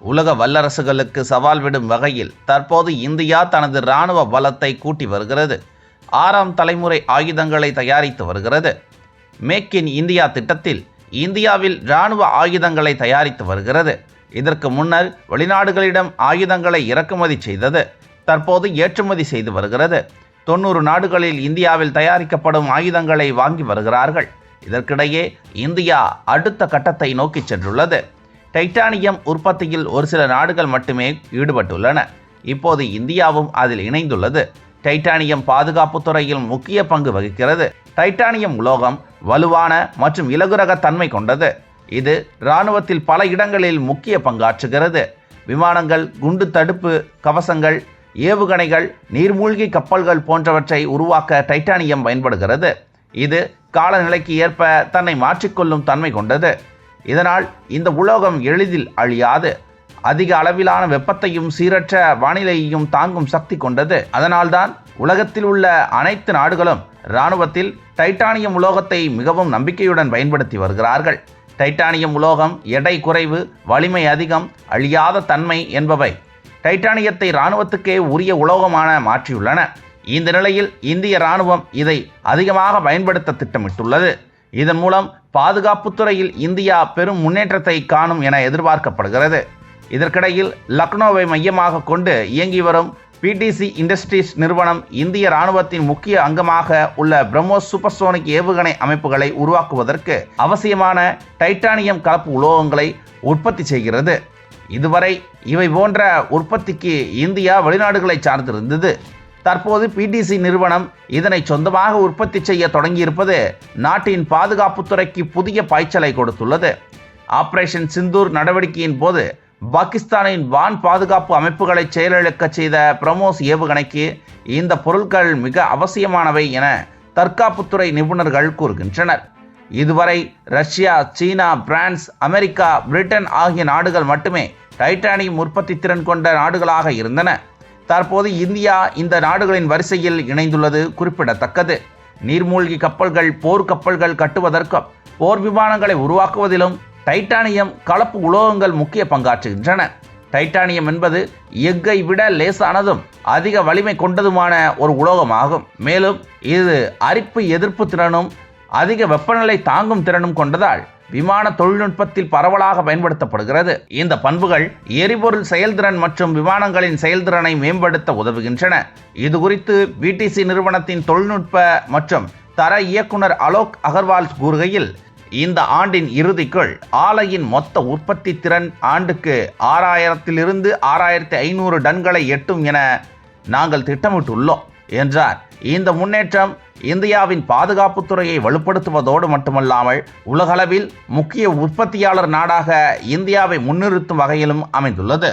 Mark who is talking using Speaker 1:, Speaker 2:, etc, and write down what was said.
Speaker 1: உலக வல்லரசுகளுக்கு சவால் விடும் வகையில் தற்போது இந்தியா தனது இராணுவ பலத்தை கூட்டி வருகிறது. ஆறாம் தலைமுறை ஆயுதங்களை தயாரித்து வருகிறது. மேக் இன் இந்தியா திட்டத்தில் இந்தியாவில் இராணுவ ஆயுதங்களை தயாரித்து வருகிறது. இதற்கு முன்னர் வெளிநாடுகளிடம் ஆயுதங்களை இறக்குமதி செய்தது தற்போது ஏற்றுமதி செய்து வருகிறது. தொண்ணூறு நாடுகளில் இந்தியாவில் தயாரிக்கப்படும் ஆயுதங்களை வாங்கி வருகிறார்கள். இதற்கிடையே இந்தியா அடுத்த கட்டத்தை நோக்கி சென்றுள்ளது. டைட்டானியம் உற்பத்தியில் ஒரு சில நாடுகள் மட்டுமே ஈடுபட்டுள்ளன. இப்போது இந்தியாவும் அதில் இணைந்துள்ளது. டைட்டானியம் பாதுகாப்பு துறையில் முக்கிய பங்கு வகிக்கிறது. டைட்டானியம் உலோகம் வலுவான மற்றும் இலகுரக தன்மை கொண்டது. இது இராணுவத்தில் பல இடங்களில் முக்கிய பங்காற்றுகிறது. விமானங்கள் குண்டு தடுப்பு கவசங்கள் ஏவுகணைகள் நீர்மூழ்கி கப்பல்கள் போன்றவற்றை உருவாக்க டைட்டானியம் பயன்படுகிறது. இது காலநிலைக்கு ஏற்ப தன்னை மாற்றிக்கொள்ளும் தன்மை கொண்டது. இதனால் இந்த உலோகம் எளிதில் அழியாது. அதிக அளவிலான வெப்பத்தையும் சீரற்ற வானிலையையும் தாங்கும் சக்தி கொண்டது. அதனால்தான் உலகத்தில் உள்ள அனைத்து நாடுகளும் இராணுவத்தில் டைட்டானியம் உலோகத்தை மிகவும் நம்பிக்கையுடன் பயன்படுத்தி வருகிறார்கள். டைட்டானியம் உலோகம் எடை குறைவு வலிமை அதிகம் அழியாத தன்மை என்பவை டைட்டானியத்தை இராணுவத்துக்கே உரிய உலோகமான மாற்றியுள்ளன. இந்த நிலையில் இந்திய இராணுவம் இதை அதிகமாக பயன்படுத்த திட்டமிட்டுள்ளது. இதன் மூலம் பாதுகாப்புத்துறையில் இந்தியா பெரும் முன்னேற்றத்தை காணும் என எதிர்பார்க்கப்படுகிறது. இதற்கிடையில் லக்னோவை மையமாக கொண்டு இயங்கி வரும் பிடிசி இண்டஸ்ட்ரீஸ் நிறுவனம் இந்திய இராணுவத்தின் முக்கிய அங்கமாக உள்ள பிரம்மோஸ் சூப்பர்சோனிக் ஏவுகணை அமைப்புகளை உருவாக்குவதற்கு அவசியமான டைட்டானியம் கலப்பு உலோகங்களை உற்பத்தி செய்கிறது. இதுவரை இவை போன்ற உற்பத்திக்கு இந்தியா வெளிநாடுகளை சார்ந்திருந்தது. தற்போது பிடிசி நிறுவனம் இதனை சொந்தமாக உற்பத்தி செய்ய தொடங்கியிருப்பது நாட்டின் பாதுகாப்புத்துறைக்கு புதிய பாய்ச்சலை கொடுத்துள்ளது. ஆபரேஷன் சிந்தூர் நடவடிக்கையின் போது பாகிஸ்தானின் வான் பாதுகாப்பு அமைப்புகளை செயலிழக்க செய்த பிரமோஸ் ஏவுகணைக்கு இந்த பொருட்கள் மிக அவசியமானவை என தற்காப்புத்துறை நிபுணர்கள் கூறுகின்றனர். இதுவரை Russia China France America Britain ஆகிய நாடுகள் மட்டுமே டைட்டானியம் உற்பத்தி திறன் கொண்ட நாடுகளாக இருந்தன. தற்போது இந்தியா இந்த நாடுகளின் வரிசையில் இணைந்துள்ளது குறிப்பிடத்தக்கது. நீர்மூழ்கி கப்பல்கள் போர் கப்பல்கள் கட்டுவதற்கும் போர் விமானங்களை உருவாக்குவதிலும் டைட்டானியம் கலப்பு உலோகங்கள் முக்கிய பங்காற்றுகின்றன. டைட்டானியம் என்பது எஃகை விட லேசானதும் அதிக வலிமை கொண்டதுமான ஒரு உலோகமாகும். மேலும் இது அரிப்பு எதிர்ப்பு திறனும் அதிக வெப்பநிலை தாங்கும் திறனும் கொண்டதால் விமான தொழில்நுட்பத்தில் பரவலாக பயன்படுத்தப்படுகிறது. இந்த பண்புகள் எரிபொருள் செயல்திறன் மற்றும் விமானங்களின் செயல்திறனை மேம்படுத்த உதவுகின்றன. இது குறித்து பிடிசி நிறுவனத்தின் தொழில்நுட்ப மற்றும் தர இயக்குனர் அலோக் அகர்வால் கூறுகையில் இந்த ஆண்டின் இறுதிக்குள் ஆலையின் மொத்த உற்பத்தி திறன் ஆண்டுக்கு ஆறாயிரத்திலிருந்து ஆறாயிரத்தி ஐநூறு டன்களை எட்டும் என நாங்கள் திட்டமிட்டுள்ளோம் என்றார். இந்த முன்னேற்றம் இந்தியாவின் பாதுகாப்பு துறையை வலுப்படுத்துவதோடு மட்டுமல்லாமல் உலகளவில் முக்கிய உற்பத்தியாளர் நாடாக இந்தியாவை முன்னிறுத்தும் வகையிலும் அமைந்துள்ளது.